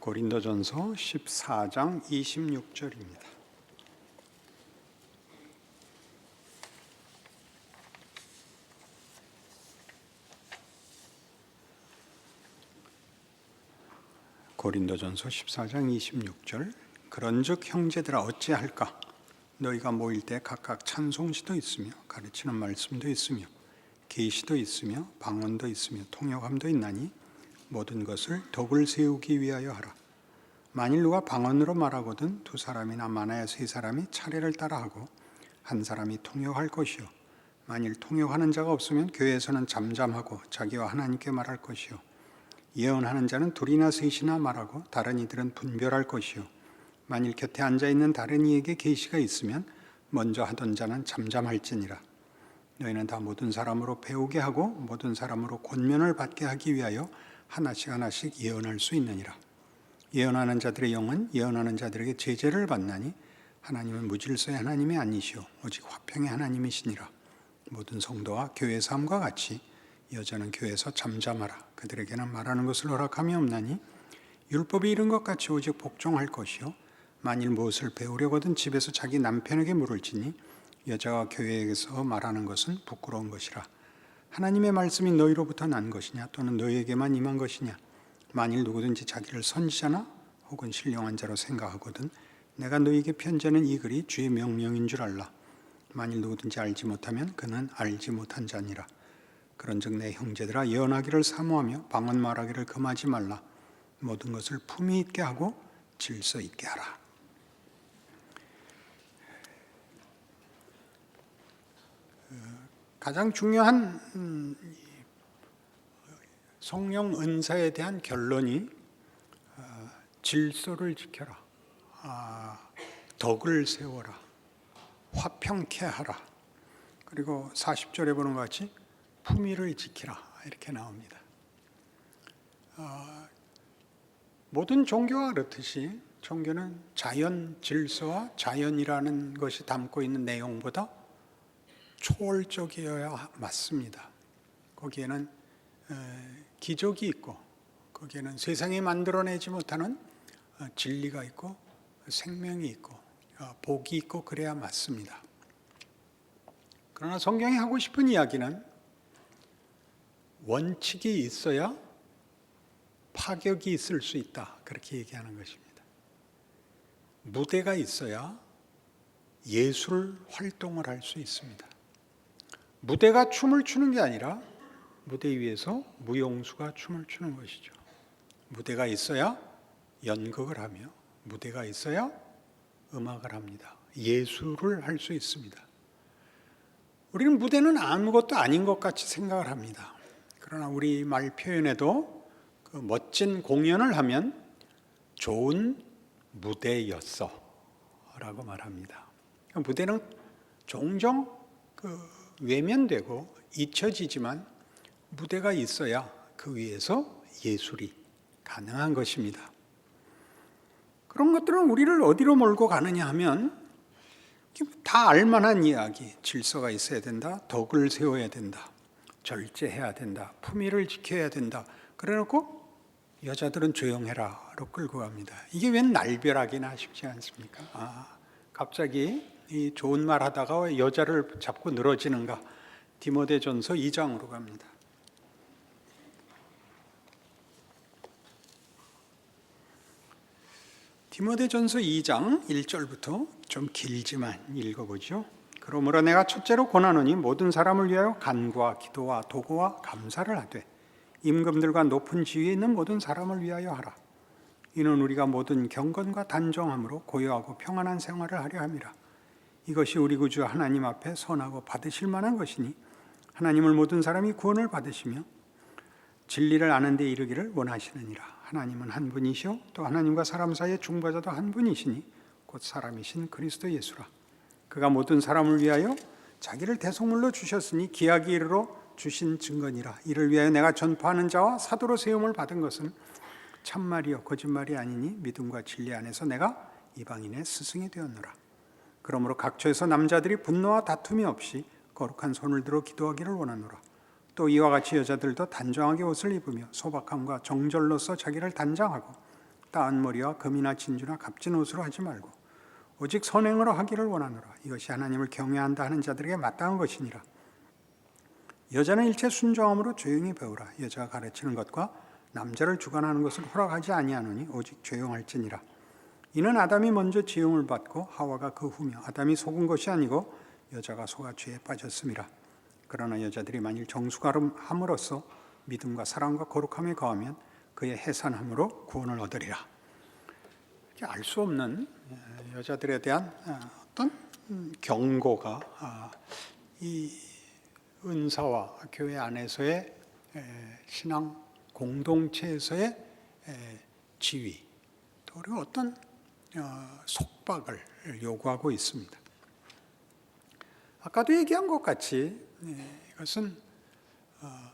고린도전서 14장 26절입니다. 고린도전서 14장 26절 그런즉 형제들아 어찌할까 너희가 모일 때 각각 찬송시도 있으며 가르치는 말씀도 있으며 계시도 있으며 방언도 있으며 통역함도 있나니 모든 것을 덕을 세우기 위하여 하라. 만일 누가 방언으로 말하거든 두 사람이나 많아야 세 사람이 차례를 따라하고 한 사람이 통역할 것이요. 만일 통역하는 자가 없으면 교회에서는 잠잠하고 자기와 하나님께 말할 것이요. 예언하는 자는 둘이나 셋이나 말하고 다른 이들은 분별할 것이요. 만일 곁에 앉아 있는 다른 이에게 계시가 있으면 먼저 하던 자는 잠잠할지니라. 너희는 다 모든 사람으로 배우게 하고 모든 사람으로 권면을 받게 하기 위하여 하나씩 하나씩 예언할 수 있느니라. 예언하는 자들의 영은 예언하는 자들에게 제재를 받나니 하나님은 무질서의 하나님이 아니시오. 오직 화평의 하나님이시니라. 모든 성도와 교회 삶과 같이 여자는 교회에서 잠잠하라. 그들에게는 말하는 것을 허락함이 없나니 율법이 이른 것 같이 오직 복종할 것이요. 만일 무엇을 배우려거든 집에서 자기 남편에게 물을지니 여자가 교회에서 말하는 것은 부끄러운 것이라 하나님의 말씀이 너희로부터 난 것이냐 또는 너희에게만 임한 것이냐. 만일 누구든지 자기를 선지자나 혹은 신령한 자로 생각하거든 내가 너희에게 편지하는 이 글이 주의 명령인 줄 알라. 만일 누구든지 알지 못하면 그는 알지 못한 자니라. 그런즉 내 형제들아 예언하기를 사모하며 방언 말하기를 금하지 말라. 모든 것을 품위 있게 하고 질서 있게 하라. 어, 가장 중요한 음, 성령 은사에 대한 결론이 어, 질서를 지켜라, 아, 덕을 세워라, 화평케 하라. 그리고 40절에 보는 것 같이 품위를 지키라 이렇게 나옵니다. 어, 모든 종교와 그렇듯이 종교는 자연 질서와 자연이라는 것이 담고 있는 내용보다 초월적이어야 맞습니다. 거기에는 기적이 있고 거기에는 세상이 만들어내지 못하는 어, 진리가 있고 생명이 있고 어, 복이 있고 그래야 맞습니다. 그러나 성경이 하고 싶은 이야기는 원칙이 있어야 파격이 있을 수 있다. 그렇게 얘기하는 것입니다. 무대가 있어야 예술 활동을 할 수 있습니다. 무대가 춤을 추는 게 아니라 무대 위에서 무용수가 춤을 추는 것이죠. 무대가 있어야 연극을 하며 무대가 있어야 음악을 합니다. 예술을 할 수 있습니다. 우리는 무대는 아무것도 아닌 것 같이 생각을 합니다. 그러나 우리 말 표현에도 그 멋진 공연을 하면 좋은 무대였어 라고 말합니다. 무대는 종종 그 외면되고 잊혀지지만 무대가 있어야 그 위에서 예술이 가능한 것입니다. 그런 것들은 우리를 어디로 몰고 가느냐 하면 다 알만한 이야기, 질서가 있어야 된다, 덕을 세워야 된다, 절제해야 된다, 품위를 지켜야 된다. 그래놓고 여자들은 조용해라로 끌고 갑니다. 이게 웬 날벼락이나 싶지 않습니까? 아, 갑자기 이 좋은 말 하다가 왜 여자를 잡고 늘어지는가? 디모데전서 2장으로 갑니다. 디모데전서 2장 1절부터 좀 길지만 읽어보죠. 그러므로 내가 첫째로 권하노니 모든 사람을 위하여 간구와 기도와 도구와 감사를 하되 임금들과 높은 지위에 있는 모든 사람을 위하여 하라. 이는 우리가 모든 경건과 단정함으로 고요하고 평안한 생활을 하려 함이라. 이것이 우리 구주 하나님 앞에 선하고 받으실 만한 것이니 하나님을 모든 사람이 구원을 받으시며 진리를 아는 데 이르기를 원하시느니라. 하나님은 한 분이시요 또 하나님과 사람 사이의 중보자도 한 분이시니 곧 사람이신 그리스도 예수라. 그가 모든 사람을 위하여 자기를 대속물로 주셨으니 기하기 이르러 주신 증거니라. 이를 위하여 내가 전파하는 자와 사도로 세움을 받은 것은 참말이요 거짓말이 아니니 믿음과 진리 안에서 내가 이방인의 스승이 되었노라. 그러므로 각처에서 남자들이 분노와 다툼이 없이 거룩한 손을 들어 기도하기를 원하노라. 또 이와 같이 여자들도 단정하게 옷을 입으며 소박함과 정절로서 자기를 단장하고 따은 머리와 금이나 진주나 값진 옷으로 하지 말고 오직 선행으로 하기를 원하노라. 이것이 하나님을 경외한다 하는 자들에게 마땅한 것이니라. 여자는 일체 순종함으로 조용히 배우라. 여자가 가르치는 것과 남자를 주관하는 것을 허락하지 아니하노니 오직 조용할지니라. 이는 아담이 먼저 지음을 받고 하와가 그 후며 아담이 속은 것이 아니고 여자가 속아 죄에 빠졌음이라. 그러나 여자들이 만일 정수함으로써 믿음과 사랑과 거룩함에 거하면 그의 해산함으로 구원을 얻으리라. 알 수 없는 예, 여자들에 대한 어떤 음, 경고가 아, 이 은사와 교회 안에서의 신앙 공동체에서의 지위 또 어떤 어, 속박을 요구하고 있습니다. 아까도 얘기한 것 같이 이것은 어,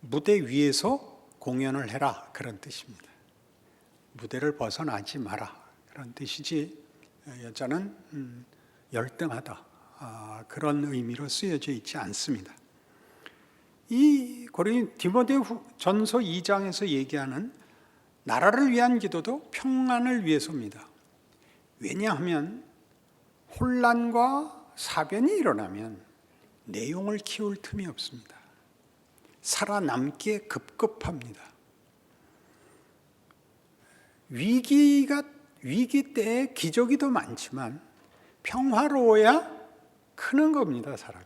무대 위에서 공연을 해라 그런 뜻입니다. 무대를 벗어나지 마라 그런 뜻이지 여자는 음, 열등하다 아, 그런 의미로 쓰여져 있지 않습니다. 이 고린 디모데 전서 2장에서 얘기하는 나라를 위한 기도도 평안을 위해서입니다. 왜냐하면 혼란과 사변이 일어나면 내용을 키울 틈이 없습니다. 살아남기에 급급합니다. 위기가 위기 때에 기적이 더 많지만 평화로워야 크는 겁니다, 사람이.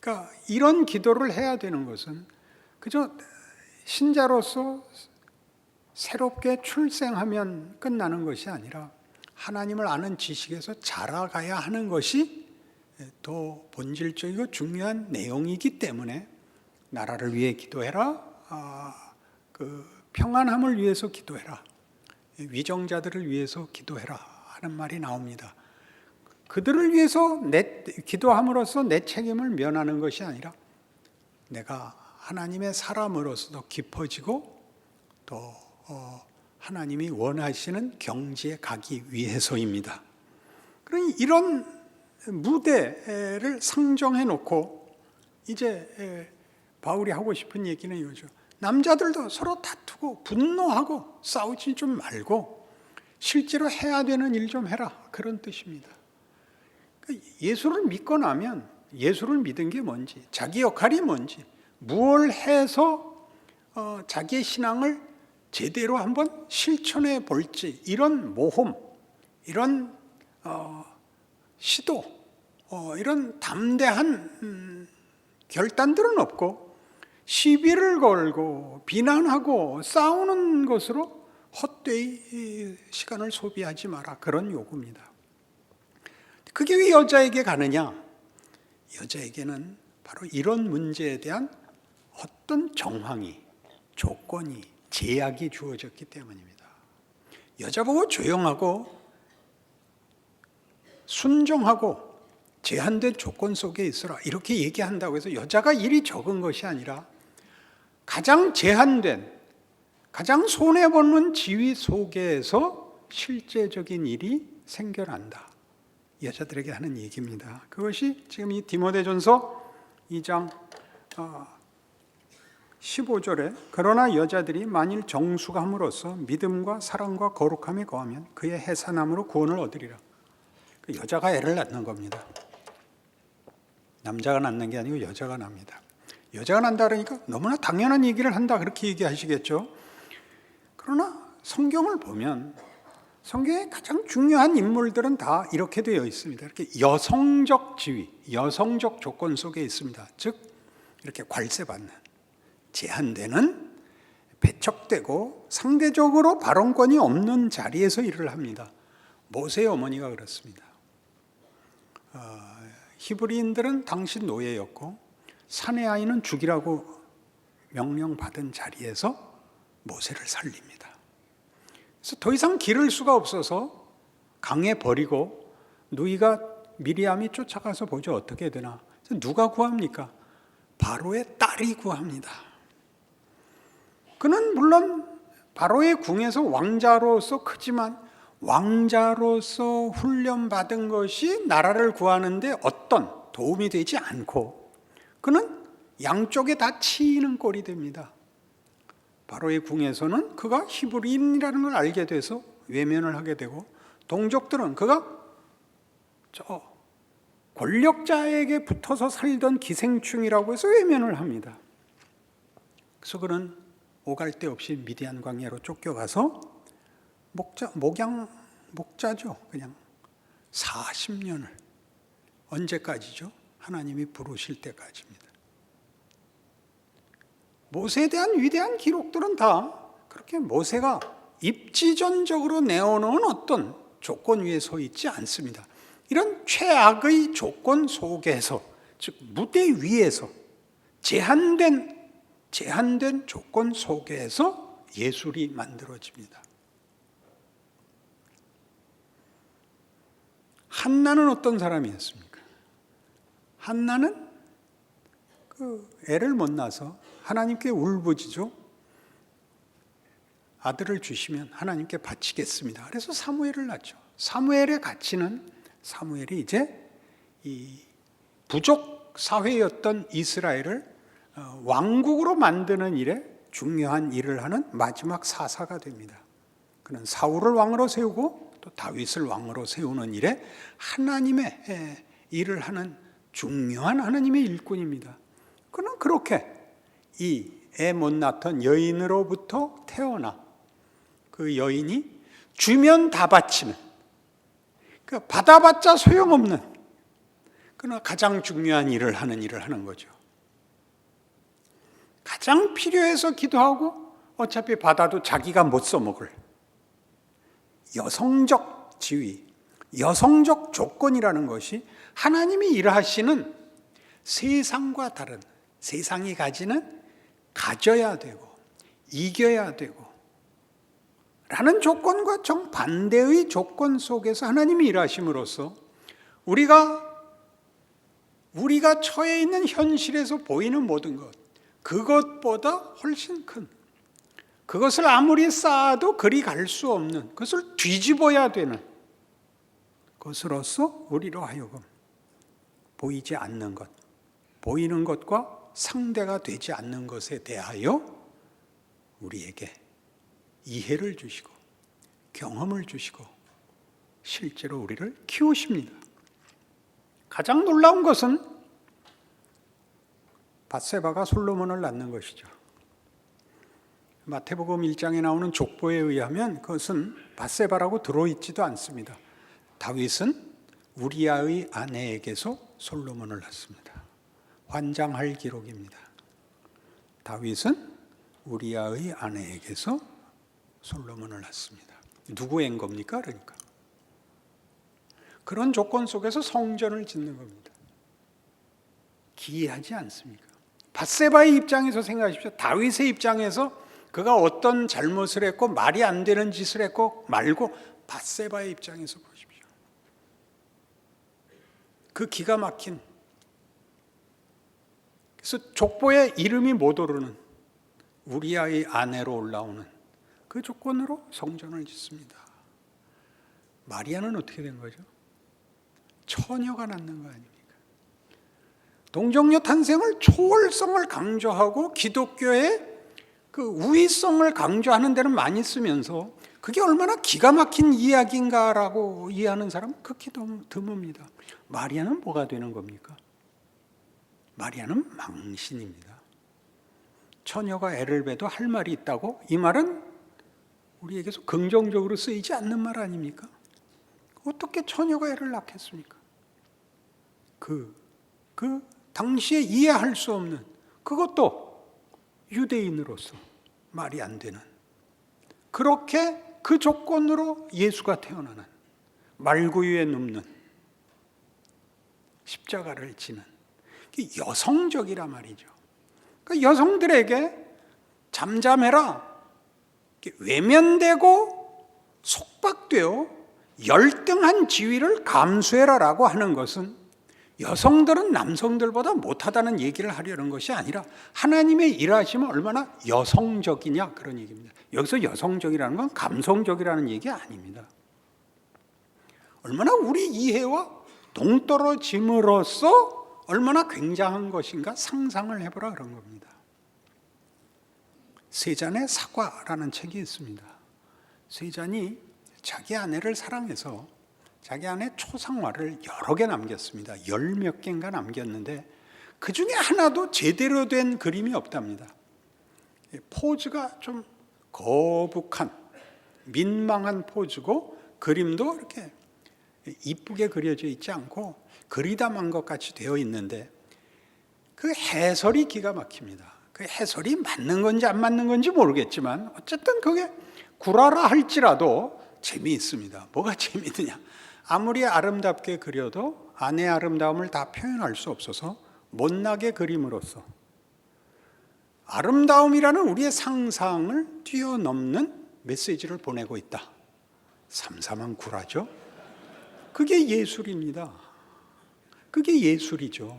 그러니까 이런 기도를 해야 되는 것은 그저 신자로서 새롭게 출생하면 끝나는 것이 아니라 하나님을 아는 지식에서 자라가야 하는 것이 더 본질적이고 중요한 내용이기 때문에 나라를 위해 기도해라. 아, 그 평안함을 위해서 기도해라. 위정자들을 위해서 기도해라 하는 말이 나옵니다. 그들을 위해서 내 기도함으로써 내 책임을 면하는 것이 아니라 내가 하나님의 사람으로서도 깊어지고 또 어, 하나님이 원하시는 경지에 가기 위해서입니다. 그러니 이런 무대를 상정해 놓고 이제 바울이 하고 싶은 얘기는 이거죠. 남자들도 서로 다투고 분노하고 싸우지 좀 말고 실제로 해야 되는 일 좀 해라 그런 뜻입니다. 그 예수를 믿고 나면 예수를 믿은 게 뭔지, 자기 역할이 뭔지, 무엇을 해서 어, 자기의 신앙을 제대로 한번 실천해 볼지 이런 모험, 이런 어, 시도, 어, 이런 담대한 음, 결단들은 없고 시비를 걸고 비난하고 싸우는 것으로 헛되이 시간을 소비하지 마라 그런 요구입니다. 그게 왜 여자에게 가느냐? 여자에게는 바로 이런 문제에 대한 어떤 정황이, 조건이, 제약이 주어졌기 때문입니다. 여자 보고 조용하고 순종하고 제한된 조건 속에 있어라. 이렇게 얘기한다고 해서 여자가 일이 적은 것이 아니라 가장 제한된, 가장 손해보는 지위 속에서 실제적인 일이 생겨난다. 여자들에게 하는 얘기입니다. 그것이 지금 이 디모데전서 2장 15절에 어, 그러나 여자들이 만일 정숙함으로써 믿음과 사랑과 거룩함에 거하면 그의 해산함으로 구원을 얻으리라. 그 여자가 애를 낳는 겁니다. 남자가 낳는 게 아니고 여자가 납니다. 여자가 난다 그러니까 너무나 당연한 얘기를 한다 그렇게 얘기하시겠죠. 그러나 성경을 보면 성경의 가장 중요한 인물들은 다 이렇게 되어 있습니다. 이렇게 여성적 지위, 여성적 조건 속에 있습니다. 즉 이렇게 관세받는, 제한되는, 배척되고 상대적으로 발언권이 없는 자리에서 일을 합니다. 모세의 어머니가 그렇습니다. 어, 히브리인들은 당시 노예였고 사내 아이는 죽이라고 명령받은 자리에서 모세를 살립니다. 그래서 더 이상 기를 수가 없어서 강에 버리고 누이가 미리암이 쫓아가서 보죠 어떻게 되나 누가 구합니까? 바로의 딸이 구합니다. 그는 물론 바로의 궁에서 왕자로서 크지만 왕자로서 훈련받은 것이 나라를 구하는데 어떤 도움이 되지 않고 그는 양쪽에 다 치이는 꼴이 됩니다. 바로의 궁에서는 그가 히브리인이라는 걸 알게 돼서 외면을 하게 되고 동족들은 그가 저 권력자에게 붙어서 살던 기생충이라고 해서 외면을 합니다. 그래서 그는 오갈 데 없이 미디안 광야로 쫓겨가서 목자 목양 목자죠. 그냥 40년을 언제까지죠? 하나님이 부르실 때까지입니다. 모세에 대한 위대한 기록들은 다 그렇게 모세가 입지전적으로 내어놓은 어떤 조건 위에 서 있지 않습니다. 이런 최악의 조건 속에서, 즉 무대 위에서 제한된 제한된 조건 속에서 예술이 만들어집니다. 한나는 어떤 사람이었습니까? 한나는 그 애를 못 낳아서 하나님께 울부짖죠. 아들을 주시면 하나님께 바치겠습니다. 그래서 사무엘을 낳죠. 사무엘의 가치는 사무엘이 이제 이 부족 사회였던 이스라엘을 어, 왕국으로 만드는 일에 중요한 일을 하는 마지막 사사가 됩니다. 그는 사울을 왕으로 세우고 또 다윗을 왕으로 세우는 일에 하나님의 에, 일을 하는 중요한 하나님의 일꾼입니다. 그는 그렇게 이 애 못 낳던 여인으로부터 태어나 그 여인이 주면 다 바치는 그 받아봤자 소용없는 그러나 가장 중요한 일을 하는 일을 하는 거죠. 가장 필요해서 기도하고 어차피 받아도 자기가 못 써먹을 여성적 지위, 여성적 조건이라는 것이 하나님이 일하시는 세상과 다른 세상이 가지는 가져야 되고 이겨야 되고 라는 조건과 정반대의 조건 속에서 하나님이 일하심으로써 우리가 우리가 처해 있는 현실에서 보이는 모든 것 그것보다 훨씬 큰 그것을 아무리 쌓아도 그리 갈 수 없는 그것을 뒤집어야 되는 것으로서 우리로 하여금 보이지 않는 것 보이는 것과 상대가 되지 않는 것에 대하여 우리에게 이해를 주시고 경험을 주시고 실제로 우리를 키우십니다. 가장 놀라운 것은 바세바가 솔로몬을 낳는 것이죠. 마태복음 1장에 나오는 족보에 의하면 그것은 바세바라고 들어있지도 않습니다. 다윗은 우리아의 아내에게서 솔로몬을 낳습니다. 환장할 기록입니다. 다윗은 우리아의 아내에게서 솔로몬을 낳습니다. 누구인 겁니까? 그러니까 그런 조건 속에서 성전을 짓는 겁니다. 기이하지 않습니까? 바세바의 입장에서 생각하십시오. 다윗의 입장에서 그가 어떤 잘못을 했고 말이 안 되는 짓을 했고 말고 바세바의 입장에서 보십시오. 그 기가 막힌 그래서 족보에 이름이 못 오르는 우리아의 아내로 올라오는 그 조건으로 성전을 짓습니다. 마리아는 어떻게 된 거죠? 처녀가 낳는 거 아닙니까? 동정녀 탄생을 초월성을 강조하고 기독교의 그 우위성을 강조하는 데는 많이 쓰면서 그게 얼마나 기가 막힌 이야기인가라고 이해하는 사람은 극히 드뭅니다. 마리아는 뭐가 되는 겁니까? 마리아는 망신입니다. 처녀가 애를 배도 할 말이 있다고 이 말은 우리에게서 긍정적으로 쓰이지 않는 말 아닙니까? 어떻게 처녀가 애를 낳겠습니까? 그, 그 당시에 이해할 수 없는 그것도 유대인으로서 말이 안 되는 그렇게 그 조건으로 예수가 태어나는 말구유에 눕는 십자가를 지는 여성적이라 말이죠. 그러니까 여성들에게 잠잠해라, 외면되고 속박되어 열등한 지위를 감수해라라고 하는 것은 여성들은 남성들보다 못하다는 얘기를 하려는 것이 아니라 하나님의 일하심은 얼마나 여성적이냐 그런 얘기입니다. 여기서 여성적이라는 건 감성적이라는 얘기 아닙니다. 얼마나 우리 이해와 동떨어짐으로써 얼마나 굉장한 것인가 상상을 해보라 그런 겁니다. 세잔의 사과라는 책이 있습니다. 세잔이 자기 아내를 사랑해서 자기 아내 초상화를 여러 개 남겼습니다. 열 몇 개인가 남겼는데 그 중에 하나도 제대로 된 그림이 없답니다. 포즈가 좀 거북한 민망한 포즈고 그림도 이렇게 이쁘게 그려져 있지 않고 그리다만 것 같이 되어 있는데 그 해설이 기가 막힙니다. 그 해설이 맞는 건지 안 맞는 건지 모르겠지만 어쨌든 그게 구라라 할지라도 재미있습니다. 뭐가 재미있느냐? 아무리 아름답게 그려도 아내의 아름다움을 다 표현할 수 없어서 못나게 그림으로써 아름다움이라는 우리의 상상을 뛰어넘는 메시지를 보내고 있다. 삼삼한 구라죠. 그게 예술입니다. 그게 예술이죠.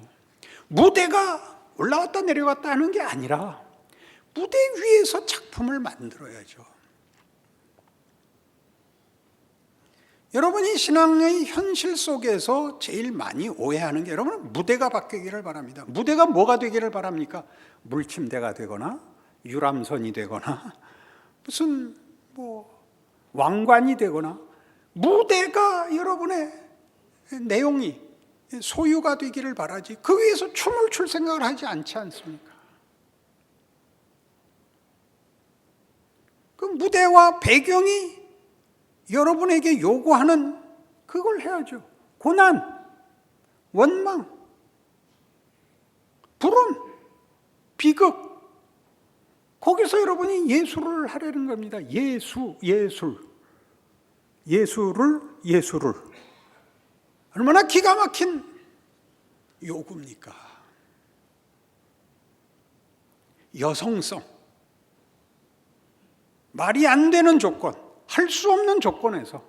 무대가 올라왔다 내려갔다 하는 게 아니라 무대 위에서 작품을 만들어야죠. 여러분이 신앙의 현실 속에서 제일 많이 오해하는 게 여러분 무대가 바뀌기를 바랍니다. 무대가 뭐가 되기를 바랍니까? 물침대가 되거나 유람선이 되거나 무슨 뭐 왕관이 되거나 무대가 여러분의 내용이 소유가 되기를 바라지 그 위에서 춤을 출 생각을 하지 않지 않습니까? 그 무대와 배경이 여러분에게 요구하는 그걸 해야죠. 고난, 원망, 부름, 비극. 거기서 여러분이 예술을 하려는 겁니다. 예수, 예술. 예술을, 예술을. 얼마나 기가 막힌 요구입니까? 여성성. 말이 안 되는 조건, 할 수 없는 조건에서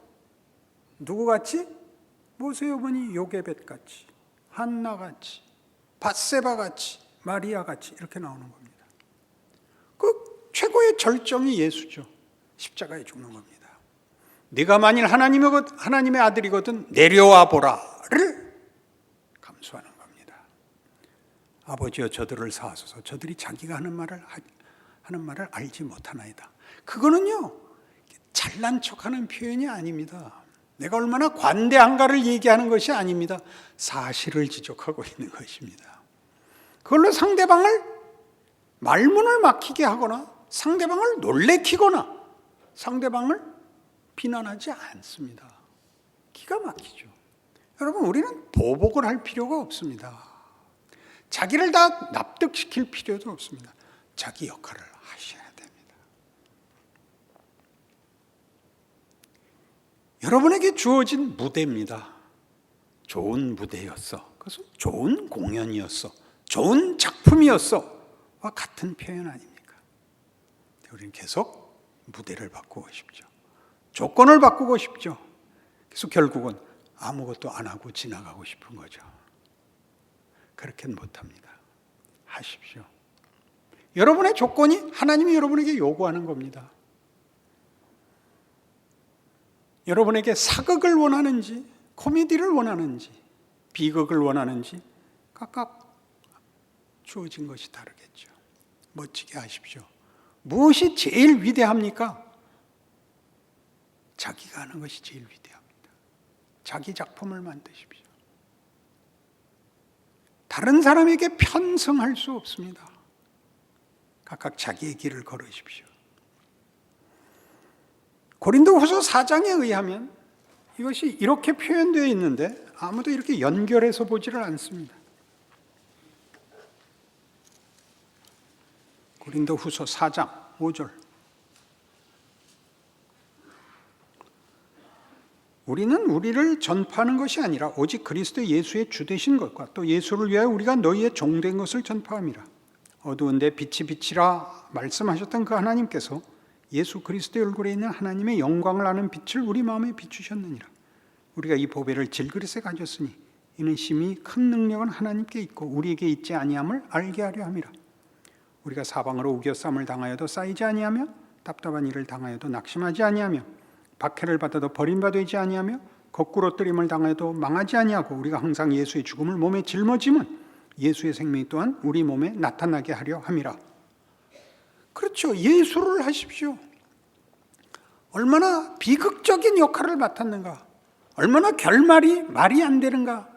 누구같이? 모세 여분이 요게벳 같이, 한나 같이, 바세바 같이, 마리아 같이 이렇게 나오는 겁니다. 그 최고의 절정이 예수죠. 십자가에 죽는 겁니다. 네가 만일 하나님의, 하나님의 아들이거든 내려와 보라를 감수하는 겁니다. 아버지여 저들을 사하소서 저들이 자기가 하는 말을 하는 말을 알지 못하나이다. 그거는요 잘난 척하는 표현이 아닙니다. 내가 얼마나 관대한가를 얘기하는 것이 아닙니다. 사실을 지적하고 있는 것입니다. 그걸로 상대방을 말문을 막히게 하거나 상대방을 놀래키거나 상대방을 비난하지 않습니다. 기가 막히죠. 여러분, 우리는 보복을 할 필요가 없습니다. 자기를 다 납득시킬 필요도 없습니다. 자기 역할을 하셔야 됩니다. 여러분에게 주어진 무대입니다. 좋은 무대였어. 그것은 좋은 공연이었어. 좋은 작품이었어. 와 같은 표현 아닙니까? 우리는 계속 무대를 바꾸고 싶죠. 조건을 바꾸고 싶죠. 그래서 결국은 아무것도 안 하고 지나가고 싶은 거죠. 그렇게는 못합니다. 하십시오. 여러분의 조건이 하나님이 여러분에게 요구하는 겁니다. 여러분에게 사극을 원하는지, 코미디를 원하는지, 비극을 원하는지 각각 주어진 것이 다르겠죠. 멋지게 하십시오. 무엇이 제일 위대합니까? 자기가 하는 것이 제일 위대합니다. 자기 작품을 만드십시오. 다른 사람에게 편성할 수 없습니다. 각각 자기의 길을 걸으십시오. 고린도 후서 4장에 의하면 이것이 이렇게 표현되어 있는데 아무도 이렇게 연결해서 보지를 않습니다. 고린도 후서 4장 5절 우리는 우리를 전파하는 것이 아니라 오직 그리스도 예수의 주 되신 것과 또 예수를 위하여 우리가 너희의 종된 것을 전파함이라. 어두운데 빛이 빛이라 말씀하셨던 그 하나님께서 예수 그리스도의 얼굴에 있는 하나님의 영광을 아는 빛을 우리 마음에 비추셨느니라. 우리가 이 보배를 질그릇에 가졌으니 이는 심히 큰 능력은 하나님께 있고 우리에게 있지 아니함을 알게 하려 함이라. 우리가 사방으로 우겨쌈을 당하여도 쌓이지 아니하며 답답한 일을 당하여도 낙심하지 아니하며 박해를 받아도 버림받지 아니하며 거꾸로 뜨림을 당해도 망하지 아니하고 우리가 항상 예수의 죽음을 몸에 짊어짐은 예수의 생명이 또한 우리 몸에 나타나게 하려 함이라. 그렇죠. 예술을 하십시오. 얼마나 비극적인 역할을 맡았는가. 얼마나 결말이 말이 안 되는가.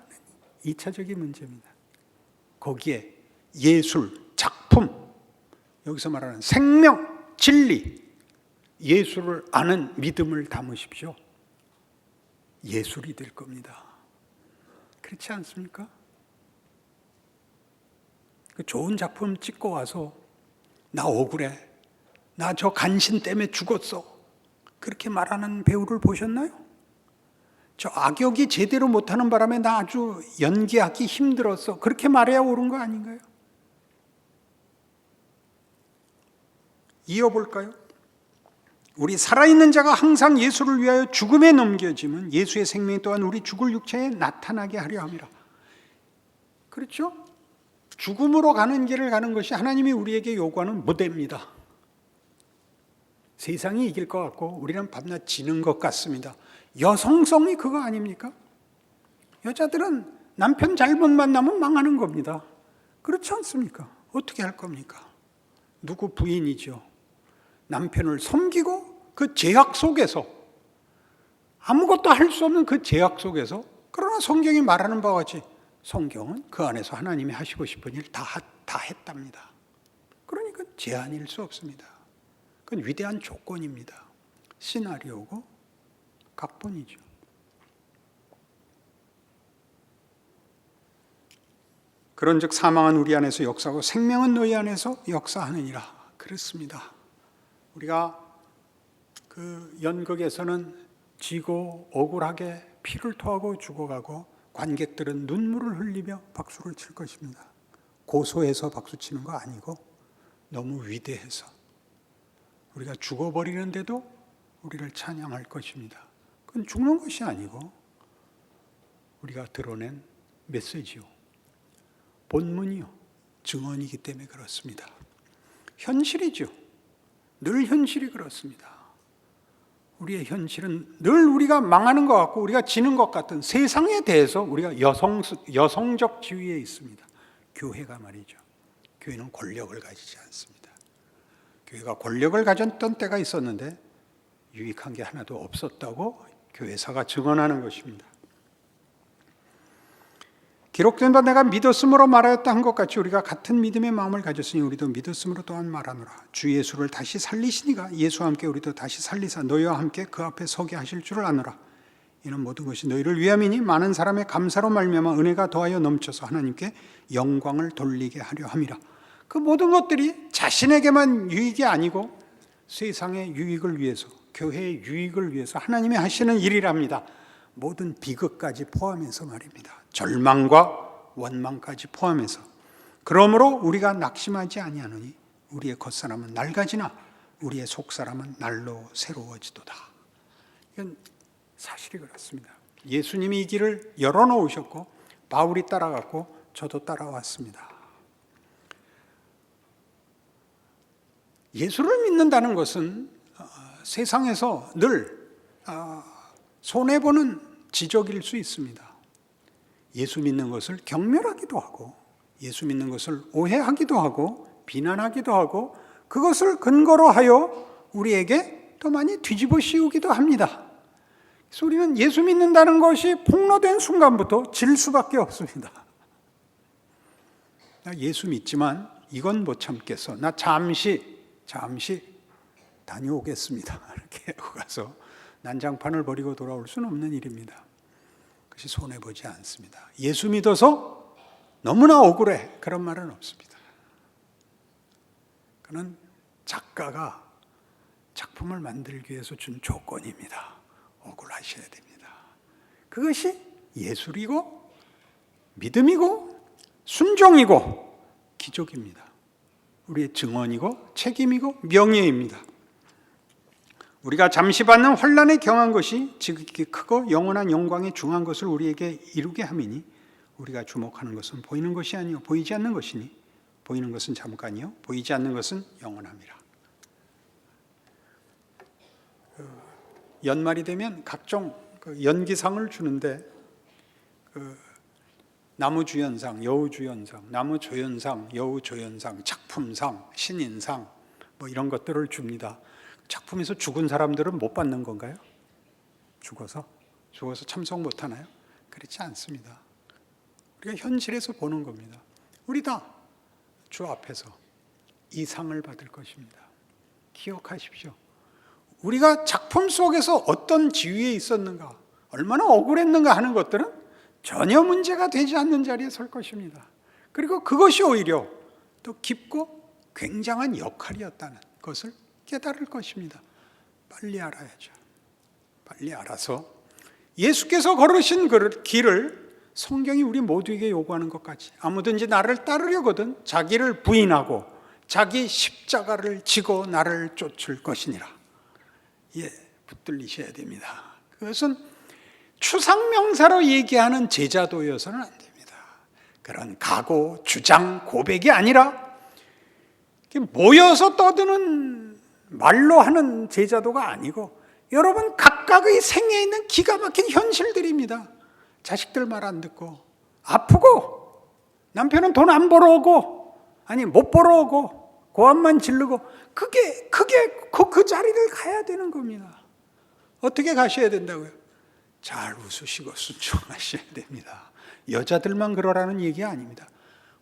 2차적인 문제입니다. 거기에 예술, 작품, 여기서 말하는 생명, 진리, 예술을 아는 믿음을 담으십시오. 예술이 될 겁니다. 그렇지 않습니까? 그 좋은 작품 찍고 와서 나 억울해. 나 저 간신 때문에 죽었어. 그렇게 말하는 배우를 보셨나요? 저 악역이 제대로 못하는 바람에 나 아주 연기하기 힘들었어. 그렇게 말해야 옳은 거 아닌가요? 이어볼까요? 우리 살아있는 자가 항상 예수를 위하여 죽음에 넘겨지면 예수의 생명이 또한 우리 죽을 육체에 나타나게 하려 함이라. 그렇죠? 죽음으로 가는 길을 가는 것이 하나님이 우리에게 요구하는 무대입니다. 세상이 이길 것 같고 우리는 밤낮 지는 것 같습니다. 여성성이 그거 아닙니까? 여자들은 남편 잘못 만나면 망하는 겁니다. 그렇지 않습니까? 어떻게 할 겁니까? 누구 부인이죠. 남편을 섬기고 그 제약 속에서 아무것도 할 수 없는 그 제약 속에서 그러나 성경이 말하는 바와 같이 성경은 그 안에서 하나님이 하시고 싶은 일 다 다 했답니다. 그러니까 제한일 수 없습니다. 그건 위대한 조건입니다. 시나리오고 각본이죠. 그런즉 사망은 우리 안에서 역사하고 생명은 너희 안에서 역사하느니라. 그렇습니다. 우리가 그 연극에서는 지고 억울하게 피를 토하고 죽어가고 관객들은 눈물을 흘리며 박수를 칠 것입니다. 고소해서 박수 치는 거 아니고 너무 위대해서 우리가 죽어버리는데도 우리를 찬양할 것입니다. 그건 죽는 것이 아니고 우리가 드러낸 메시지요. 본문이요. 증언이기 때문에 그렇습니다. 현실이죠. 늘 현실이 그렇습니다. 우리의 현실은 늘 우리가 망하는 것 같고 우리가 지는 것 같은 세상에 대해서 우리가 여성, 여성적 지위에 있습니다. 교회가 말이죠. 교회는 권력을 가지지 않습니다. 교회가 권력을 가졌던 때가 있었는데 유익한 게 하나도 없었다고 교회사가 증언하는 것입니다. 기록된 바 내가 믿었으므로 말하였다 한 것 같이 우리가 같은 믿음의 마음을 가졌으니 우리도 믿었으므로 또한 말하노라. 주 예수를 다시 살리시니가 예수와 함께 우리도 다시 살리사 너희와 함께 그 앞에 서게 하실 줄을 아노라. 이는 모든 것이 너희를 위함이니 많은 사람의 감사로 말미암아 은혜가 더하여 넘쳐서 하나님께 영광을 돌리게 하려 함이라. 그 모든 것들이 자신에게만 유익이 아니고 세상의 유익을 위해서 교회의 유익을 위해서 하나님이 하시는 일이랍니다. 모든 비극까지 포함해서 말입니다. 절망과 원망까지 포함해서 그러므로 우리가 낙심하지 아니하노니 우리의 겉사람은 낡아지나 우리의 속사람은 날로 새로워지도다. 이건 사실이 그렇습니다. 예수님이 이 길을 열어놓으셨고 바울이 따라갔고 저도 따라왔습니다. 예수를 믿는다는 것은 어, 세상에서 늘 어, 손해보는 지적일 수 있습니다. 예수 믿는 것을 경멸하기도 하고, 예수 믿는 것을 오해하기도 하고, 비난하기도 하고, 그것을 근거로 하여 우리에게 더 많이 뒤집어 씌우기도 합니다. 그래서 우리는 예수 믿는다는 것이 폭로된 순간부터 질 수밖에 없습니다. 나 예수 믿지만 이건 못 참겠어. 나 잠시, 잠시 다녀오겠습니다. 이렇게 가서 난장판을 버리고 돌아올 수는 없는 일입니다. 그것이 손해보지 않습니다. 예수 믿어서 너무나 억울해. 그런 말은 없습니다. 그는 작가가 작품을 만들기 위해서 준 조건입니다. 억울하셔야 됩니다. 그것이 예술이고 믿음이고 순종이고 기적입니다. 우리의 증언이고 책임이고 명예입니다. 우리가 잠시 받는 환란에 경한 것이 지극히 크고 영원한 영광에 중한 것을 우리에게 이루게 함이니 우리가 주목하는 것은 보이는 것이 아니요 보이지 않는 것이니 보이는 것은 잠깐이요 보이지 않는 것은 영원함이라. 그 연말이 되면 각종 그 연기상을 주는데 그 나무주연상, 여우주연상, 나무조연상, 여우조연상, 작품상, 신인상 뭐 이런 것들을 줍니다. 작품에서 죽은 사람들은 못 받는 건가요? 죽어서 죽어서 참석 못 하나요? 그렇지 않습니다. 우리가 현실에서 보는 겁니다. 우리 다 주 앞에서 이 상을 받을 것입니다. 기억하십시오. 우리가 작품 속에서 어떤 지위에 있었는가, 얼마나 억울했는가 하는 것들은 전혀 문제가 되지 않는 자리에 설 것입니다. 그리고 그것이 오히려 또 깊고 굉장한 역할이었다는 것을 깨달을 것입니다. 빨리 알아야죠. 빨리 알아서 예수께서 걸으신 그 길을 성경이 우리 모두에게 요구하는 것 같이 아무든지 나를 따르려거든 자기를 부인하고 자기 십자가를 지고 나를 쫓을 것이니라. 예, 붙들리셔야 됩니다. 그것은 추상명사로 얘기하는 제자도여서는 안 됩니다. 그런 각오, 주장, 고백이 아니라 모여서 떠드는 말로 하는 제자도가 아니고 여러분 각각의 생에 있는 기가 막힌 현실들입니다. 자식들 말 안 듣고 아프고 남편은 돈 안 벌어오고 아니 못 벌어오고 고함만 지르고 그게 그게 그, 그 자리를 가야 되는 겁니다. 어떻게 가셔야 된다고요? 잘 웃으시고 순종하셔야 됩니다. 여자들만 그러라는 얘기 아닙니다.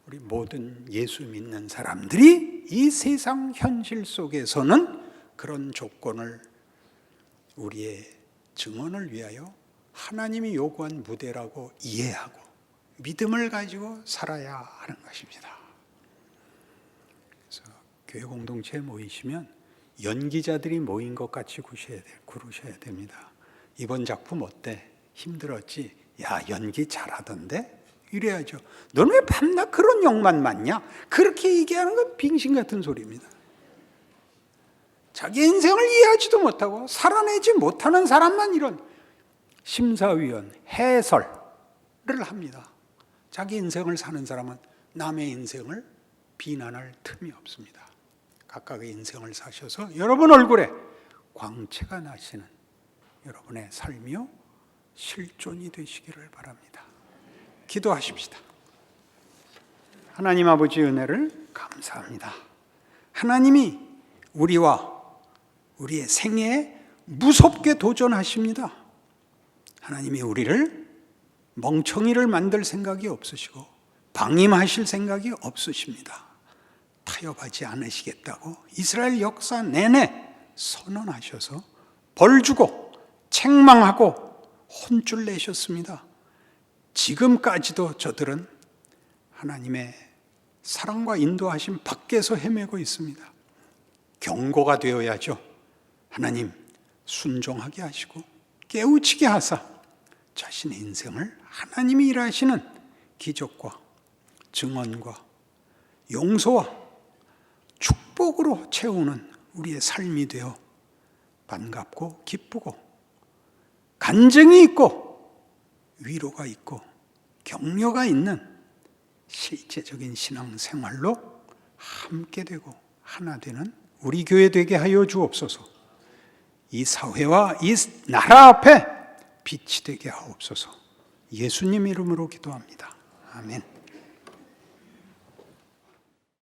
우리 모든 예수 믿는 사람들이 이 세상 현실 속에서는 그런 조건을 우리의 증언을 위하여 하나님이 요구한 무대라고 이해하고 믿음을 가지고 살아야 하는 것입니다. 그래서 교회 공동체에 모이시면 연기자들이 모인 것 같이 구르셔야 됩니다. 이번 작품 어때? 힘들었지? 야 연기 잘하던데? 이래야죠. 너는 왜 밤낮 그런 욕만 맞냐? 그렇게 얘기하는 건 빙신 같은 소리입니다. 자기 인생을 이해하지도 못하고 살아내지 못하는 사람만 이런 심사위원, 해설을 합니다. 자기 인생을 사는 사람은 남의 인생을 비난할 틈이 없습니다. 각각의 인생을 사셔서 여러분 얼굴에 광채가 나시는 여러분의 삶이요 실존이 되시기를 바랍니다. 기도하십시다. 하나님 아버지 은혜를 감사합니다. 하나님이 우리와 우리의 생애에 무섭게 도전하십니다. 하나님이 우리를 멍청이를 만들 생각이 없으시고 방임하실 생각이 없으십니다. 타협하지 않으시겠다고 이스라엘 역사 내내 선언하셔서 벌 주고 책망하고 혼쭐 내셨습니다. 지금까지도 저들은 하나님의 사랑과 인도하심 밖에서 헤매고 있습니다. 경고가 되어야죠. 하나님 순종하게 하시고 깨우치게 하사 자신의 인생을 하나님이 일하시는 기적과 증언과 용서와 축복으로 채우는 우리의 삶이 되어 반갑고 기쁘고 간증이 있고 위로가 있고 격려가 있는 실제적인 신앙 생활로 함께 되고 하나 되는 우리 교회 되게 하여 주옵소서. 이 사회와 이 나라 앞에 빛이 되게 하옵소서. 예수님 이름으로 기도합니다. 아멘.